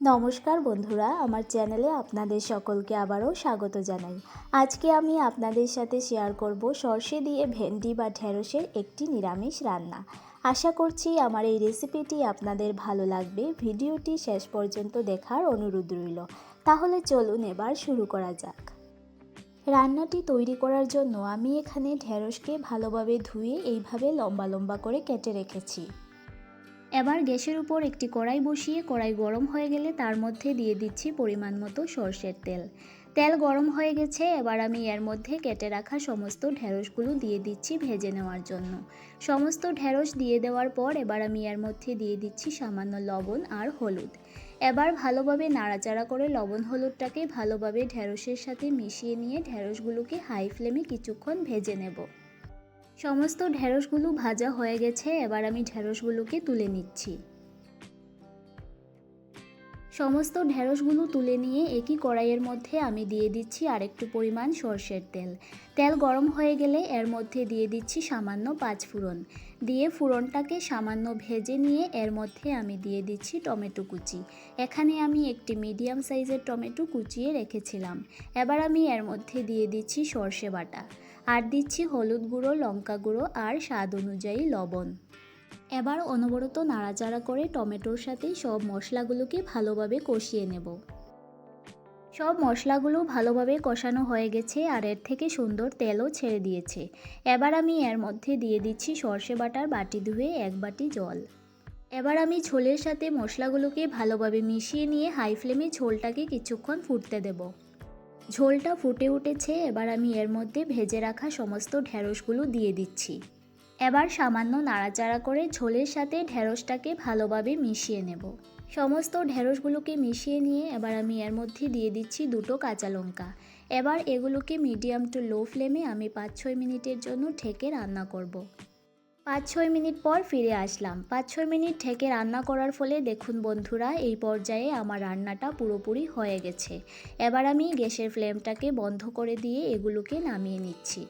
নমস্কার বন্ধুরা, আমার চ্যানেলে আপনাদের সকলকে আবারও স্বাগত জানাই। আজকে আমি আপনাদের সাথে শেয়ার করব সর্ষে দিয়ে ভেন্ডি বা ঢেঁড়সের একটি নিরামিষ রান্না। আশা করছি আমার এই রেসিপিটি আপনাদের ভালো লাগবে। ভিডিওটি শেষ পর্যন্ত দেখার অনুরোধ রইল। তাহলে চলুন এবার শুরু করা যাক। রান্নাটি তৈরি করার জন্য আমি এখানে ঢেঁড়সকে ভালোভাবে ধুয়ে এইভাবে লম্বা লম্বা করে কেটে রেখেছি। এবার গ্যাসের উপর একটি কড়াই বসিয়ে কড়াই গরম হয়ে গেলে তার মধ্যে দিয়ে দিচ্ছি পরিমাণ মতো সর্ষের তেল। তেল গরম হয়ে গেছে, এবার আমি এর মধ্যে কেটে রাখা সমস্ত ঢেঁড়সগুলো দিয়ে দিচ্ছি ভেজে নেওয়ার জন্য। সমস্ত ঢেঁড়স দিয়ে দেওয়ার পর এবার আমি এর মধ্যে দিয়ে দিচ্ছি সামান্য লবণ আর হলুদ। এবার ভালোভাবে নাড়াচাড়া করে লবণ হলুদটাকে ভালোভাবে ঢেঁড়সের সাথে মিশিয়ে নিয়ে ঢেঁড়সগুলোকে হাই ফ্লেমে কিছুক্ষণ ভেজে নেব। সমস্ত ঢেঁড়সগুলো ভাজা হয়ে গেছে, এবার আমি ঢেঁড়সগুলোকে তুলে নিচ্ছি। সমস্ত ঢেঁড়সগুলো তুলে নিয়ে একই কড়াইয়ের মধ্যে আমি দিয়ে দিচ্ছি আরেকটু পরিমাণ সর্ষের তেল। তেল গরম হয়ে গেলে এর মধ্যে দিয়ে দিচ্ছি সামান্য পাঁচ ফোড়ন দিয়ে ফোড়নটাকে সামান্য ভেজে নিয়ে এর মধ্যে আমি দিয়ে দিচ্ছি টমেটো কুচি। এখানে আমি একটি মিডিয়াম সাইজের টমেটো কুচিয়ে রেখেছিলাম। এবার আমি এর মধ্যে দিয়ে দিচ্ছি সর্ষে বাটা। আর দিচ্ছি হলুদ গুঁড়ো, লঙ্কা গুঁড়ো আর স্বাদ অনুযায়ী লবণ। এবার অনবরত নাড়াচাড়া করে টমেটোর সাথে সব মশলাগুলোকে ভালোভাবে কষিয়ে নেব। সব মশলাগুলো ভালোভাবে কষানো হয়ে গেছে আর এর থেকে সুন্দর তেলও ছেড়ে দিয়েছে। এবার আমি এর মধ্যে দিয়ে দিচ্ছি সর্ষে বাটার বাটি ধুয়ে এক বাটি জল। এবার আমি ঝোলের সাথে মশলাগুলোকে ভালোভাবে মিশিয়ে নিয়ে হাই ফ্লেমে ঝোলটাকে কিছুক্ষণ ফুটতে দেব। ঝোলটা ফুটে উঠেছে, এবার আমি এর মধ্যে ভেজে রাখা সমস্ত ঢেঁড়সগুলো দিয়ে দিচ্ছি। এবার সামান্য নাড়াচাড়া করে ঝোলের সাথে ঢেঁড়সটাকে ভালোভাবে মিশিয়ে নেব। সমস্ত ঢেঁড়সগুলোকে মিশিয়ে নিয়ে এবার আমি এর মধ্যে দিয়ে দিচ্ছি দুটো কাঁচা লঙ্কা। এবার এগুলোকে মিডিয়াম টু লো ফ্লেমে আমি পাঁচ ছয় মিনিটের জন্য ঢেকে রান্না করব। পাঁচ ছয় মিনিট পর ফিরে আসলাম। পাঁচ ছয় মিনিট ঢেকে রান্না করার ফলে দেখুন বন্ধুরা, এই পর্যায়ে আমার রান্নাটা পুরোপুরি হয়ে গেছে। এবার আমি গ্যাসের ফ্লেমটাকে বন্ধ করে দিয়ে এগুলোকে নামিয়ে নিচ্ছি।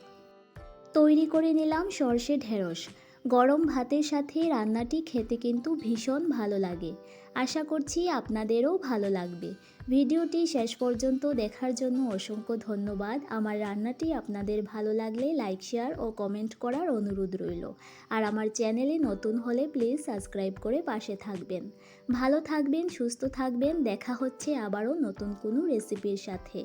তৈরি করে নিলাম সর্ষে ঢেঁড়স। গরম ভাতের সাথে রান্নাটি খেতে কিন্তু ভীষণ ভালো লাগে। আশা করছি আপনাদেরও ভালো লাগবে। ভিডিওটি শেষ পর্যন্ত দেখার জন্য অসংখ্য ধন্যবাদ। আমার রান্নাটি আপনাদের ভালো লাগলে লাইক, শেয়ার ও কমেন্ট করার অনুরোধ রইল। আর আমার চ্যানেলে নতুন হলে প্লিজ সাবস্ক্রাইব করে পাশে থাকবেন। ভালো থাকবেন, সুস্থ থাকবেন। দেখা হচ্ছে আবারও নতুন কোনো রেসিপির সাথে।